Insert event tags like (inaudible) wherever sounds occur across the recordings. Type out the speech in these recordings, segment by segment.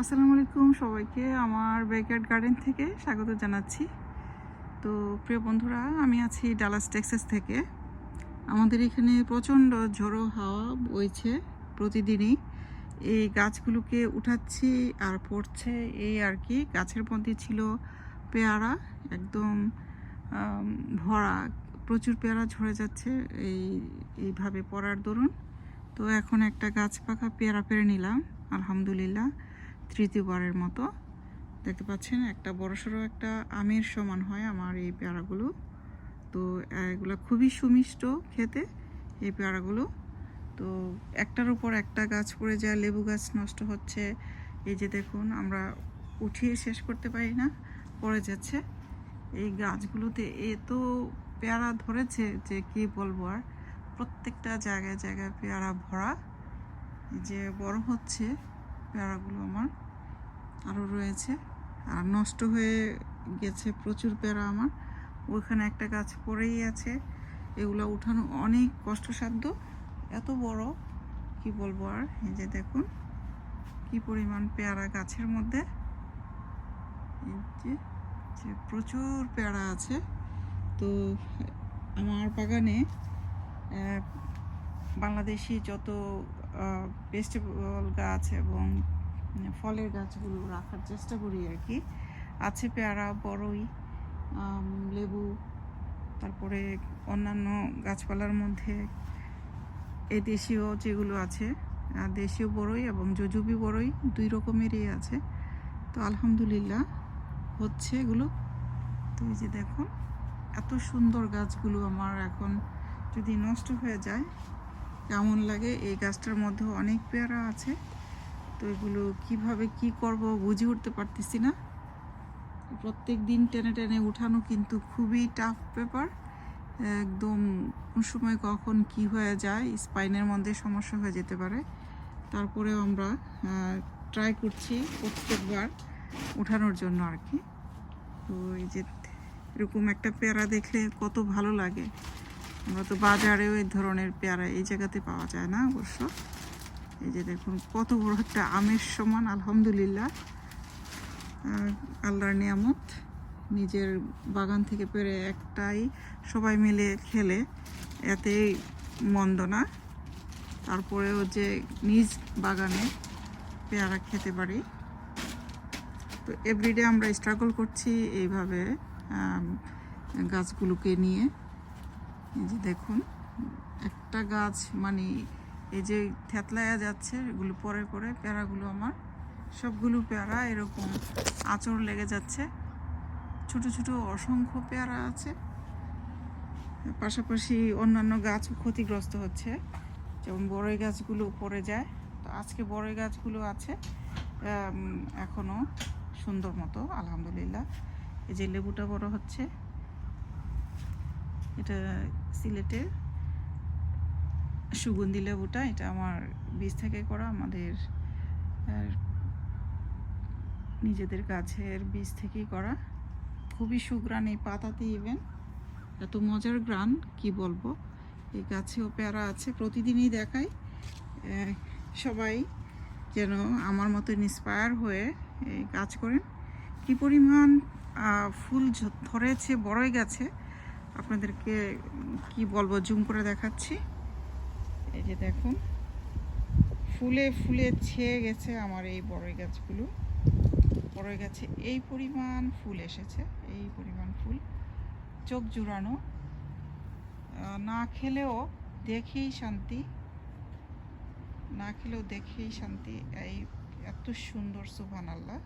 আসসালামু আলাইকুম সবাইকে আমার ব্যাকয়ার্ড গার্ডেন থেকে স্বাগত জানাচ্ছি। তো প্রিয় বন্ধুরা, আমি আছি ডালাস টেক্সাস থেকে। আমাদের এখানে প্রচণ্ড ঝোড়ো হাওয়া বইছে প্রতিদিনই। এই গাছগুলোকে উঠাচ্ছি আর পড়ছে এই আর কি। গাছের মধ্যে ছিল পেয়ারা, একদম ভরা, প্রচুর পেয়ারা ঝরে যাচ্ছে এই, এইভাবে পড়ার দরুন। তো এখন একটা গাছ পাকা পেয়ারা পেরে নিলাম, আলহামদুলিল্লাহ। তৃতীয়বারের মতো। দেখতে পাচ্ছেন, একটা বড়সড় একটা আমের সমান হয় আমার এই পেয়ারাগুলো। তো, এগুলো খুবই সুমিষ্ট খেতে এই পেয়ারাগুলো। তো, একটার উপর একটা গাছ পড়ে যায়, লেবু গাছ নষ্ট হচ্ছে। এই যে দেখুন, আমরা উঠিয়ে শেষ করতে পারি না, পড়ে যাচ্ছে। এই গাছগুলোতে এত পেয়ারা ধরেছে যে কি বলব আর। প্রত্যেকটা জায়গায় জায়গায় পেয়ারা ভরা। যে বড় হচ্ছে। পেয়ারাগুলো আমার আরও রয়েছে। আর নষ্ট হয়ে গেছে প্রচুর পেয়ারা আমার। ওইখানে একটা গাছ পড়েই আছে। এগুলো উঠানো অনেক কষ্টসাধ্য। এত বড়, কি বলব আর? এই যে দেখুন, কি পরিমাণ পেয়ারা গাছের মধ্যে। যে প্রচুর পেয়ারা আছে। তো আমার বাগানে বাংলাদেশি যত ভেজিটেবল গাছ এবং ফলের গাছগুলো রাখার চেষ্টা করি আর কি। আছে পেয়ারা বড়ই লেবু, তারপরে অন্যান্য গাছপালার মধ্যে এই দেশীয় যেগুলো আছে দেশীয় বড়ই এবং জজুবি বড়ই দুই রকমেরই আছে। তো আলহামদুলিল্লাহ হচ্ছে এগুলো। তো এই যে দেখুন, এত সুন্দর গাছগুলো আমার এখন যদি নষ্ট হয়ে যায় কেমন লাগে? এই গাছটার মধ্যে অনেক পেয়ারা আছে। তো এগুলো কীভাবে কি করব বুঝে উঠতে পারতেছি না। প্রত্যেক দিন টেনে টেনে উঠানো কিন্তু খুবই টাফ পেপার একদম কোন সময় কখন কি হয়ে যায় স্পাইনের মধ্যে সমস্যা হয়ে যেতে পারে। তারপরেও আমরা ট্রাই করছি প্রত্যেকবার উঠানোর জন্য আর কি। তো এই যে এরকম একটা পেয়ারা দেখলে কত ভালো লাগে। আমরা তো বাজারেও এই ধরনের পেয়ারা এই জায়গাতে পাওয়া যায় না অবশ্য। এই যে দেখুন, কত বড় একটা আমের সমান, আলহামদুলিল্লাহ। আল্লাহর নিয়ামত, নিজের বাগান থেকে পেরে একটাই সবাই মিলে খেলে, এতেই মন্দ না তারপরেও যে নিজ বাগানে পেয়ারা খেতে পারি। তো এভরিডে আমরা স্ট্রাগল করছি এইভাবে গাছগুলোকে নিয়ে। এই যে দেখুন একটা গাছ মানে এই যে থেতলায়া যাচ্ছে এগুলো পরে পরে পেয়ারাগুলো আমার সবগুলো পেয়ারা এরকম আঁচড় লেগে যাচ্ছে। ছোট ছোট অসংখ্য পেয়ারা আছে। পাশাপাশি অন্যান্য গাছও ক্ষতিগ্রস্ত হচ্ছে। যেমন বড়ই গাছগুলো পড়ে যায়। তো আজকে বড়ই গাছগুলো আছে আম, এখনও সুন্দর মতো আলহামদুলিল্লাহ। এই যে লেবুটা বড় হচ্ছে। এটা সিলেটের সুগন্ধি লেবুটা, এটা আমার বীজ থেকে করা, আমাদের নিজেদের গাছের বীজ থেকেই করা। খুবই সুগ্রান এই পাতাতে ইভেন এত মজার গ্রান কি বলব? এই গাছেও পেয়ারা আছে, প্রতিদিনই দেখাই। সবাই যেন আমার মতো ইন্সপায়ার হয়ে এই কাজ করেন। কি পরিমাণ ফুল ধরেছে, বড়ই গাছে। আপনাদেরকে কি বলব, জুম করে দেখাচ্ছি। এই যে দেখুন, ফুলে ফুলে ছেয়ে গেছে আমার এই বড়ই গাছগুলো। বড়ই গাছে এই পরিমাণ ফুল এসেছে, এই পরিমাণ ফুল। চোখ জুড়ানো। না খেলেও দেখেই শান্তি। না খেলেও দেখেই শান্তি। এই এত সুন্দর সুবহান আল্লাহ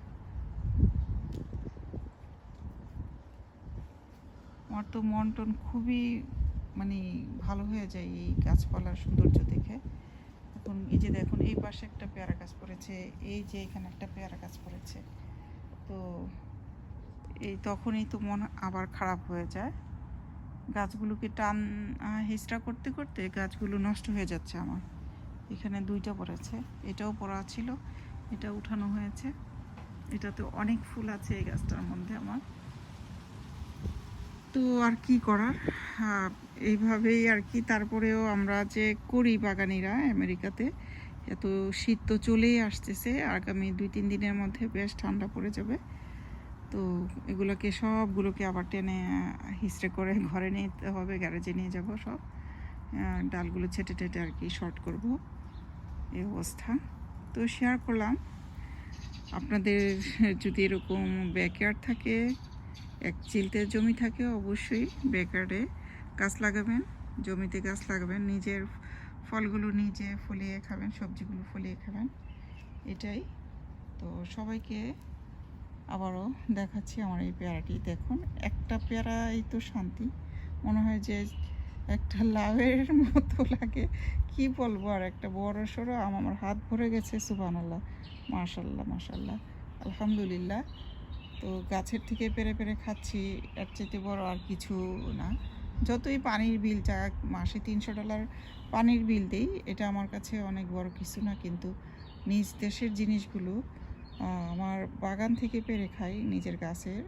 আমার তো মন টন খুবই মানে ভালো হয়ে যায় এই গাছপালার সৌন্দর্য দেখে। এখন এই যে দেখুন, এই পাশে একটা পেয়ারা গাছ পড়েছে, এই যে এখানে একটা পেয়ারা গাছ পড়েছে। তো এই তখনই তো মন আবার খারাপ হয়ে যায়। গাছগুলোকে টান হেঁচড়া করতে করতে গাছগুলো নষ্ট হয়ে যাচ্ছে আমার। এখানে দুইটা পড়েছে, এটাও পড়া ছিল, এটা উঠানো হয়েছে। এটাতে অনেক ফুল আছে এই গাছটার মধ্যে আমার। তো আর কি করার? এইভাবেই আর কি। তারপরেও আমরা যে করি বাগানিরা আমেরিকাতে, এত শীত তো চলেই আসতেছে। আগামী দুই তিন দিনের মধ্যে বেশ ঠান্ডা পড়ে যাবে। তো এগুলোকে সবগুলোকে আবার টেনে হিসড়ে করে ঘরে নিতে হবে, গ্যারেজে নিয়ে যাব সব। ডালগুলো ছেটে টেটে আর কি শর্ট করব। এই অবস্থা। তো শেয়ার করলাম। আপনাদের যদি এরকম ব্যাকয়ার্ড থাকে এক চিলতে জমি থাকে অবশ্যই, বেকারে গাছ লাগাবেন, জমিতে গাছ লাগাবেন, নিজের ফলগুলো নিজে ফলিয়ে খাবেন, সবজিগুলো ফলিয়ে খাবেন, এটাই। তো সবাইকে আবারও দেখাচ্ছি আমার এই পেয়ারাটি। দেখুন, একটা পেয়ারাই তো শান্তি। মনে হয় যে একটা লাভের (laughs) মতো লাগে। কি বলব আর একটা বড় সড়ো আম আমার হাত ভরে গেছে সুবান আল্লাহ মাশাল্লাহ মাশাল্লাহ। আলহামদুলিল্লাহ। তো গাছের থেকে পেরে পেরে খাচ্ছি, এর চাইতে বড় আর কিছু না। যতই পানির বিল যাক মাসে তিনশো ডলার পানির বিল দেই, এটা আমার কাছে অনেক বড় কিছু না, কিন্তু নিজ দেশের জিনিসগুলো আমার বাগান থেকে পেরে খাই নিজের গাছের,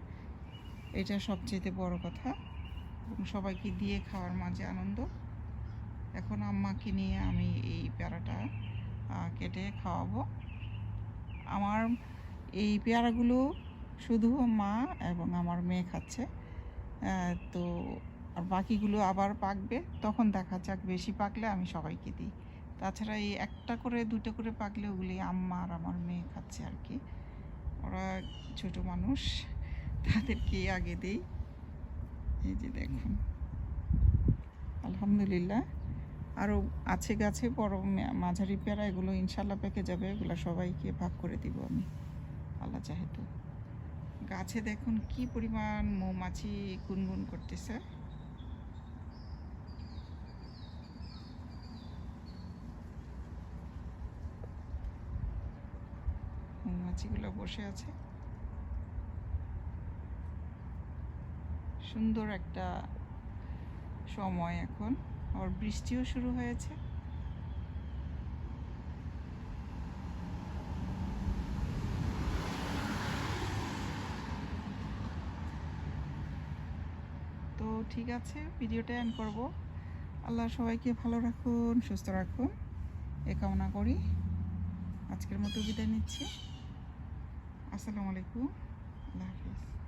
এটা সবচেয়ে বড় কথা। সবাইকে দিয়ে খাওয়ার মাঝে আনন্দ। এখন আম্মাকে নিয়ে আমি এই পেয়ারাটা কেটে খাওয়াবো। আমার এই পেয়ারাগুলো শুধু মা এবং আমার মেয়ে খাচ্ছে। তো আর বাকিগুলো আবার পাকবে। তখন দেখা যাক বেশি পাকলে আমি সবাইকে দিই। তাছাড়া এই একটা করে, দুটো করে পাকলে ওগুলি আম্মা আর আমার মেয়ে খাচ্ছে আর কি। ওরা ছোট মানুষ, তাদেরকে আগে দেই। এই যে দেখুন। আলহামদুলিল্লাহ। আরও আছে গাছে বড় মাঝারি পেয়ারা, এগুলো ইনশাল্লাহ পেকে যাবে। এগুলো সবাইকে ভাগ করে দিব আমি। আল্লাহ চাহেতু গাছে দেখুন কি পরিমাণ মৌমাছি গুনগুন করতেছে। মৌমাছিগুলো বসে আছে। সুন্দর একটা সময় এখন। আবার বৃষ্টিও শুরু হয়েছে তো ঠিক আছে, ভিডিওটা এন্ড করব। আল্লাহ সবাইকে ভালো রাখুন, সুস্থ রাখুন। এ কামনা করি। আজকের মতো বিদায় নিচ্ছি। আসসালামু আলাইকুম। আল্লাহ হাফিজ।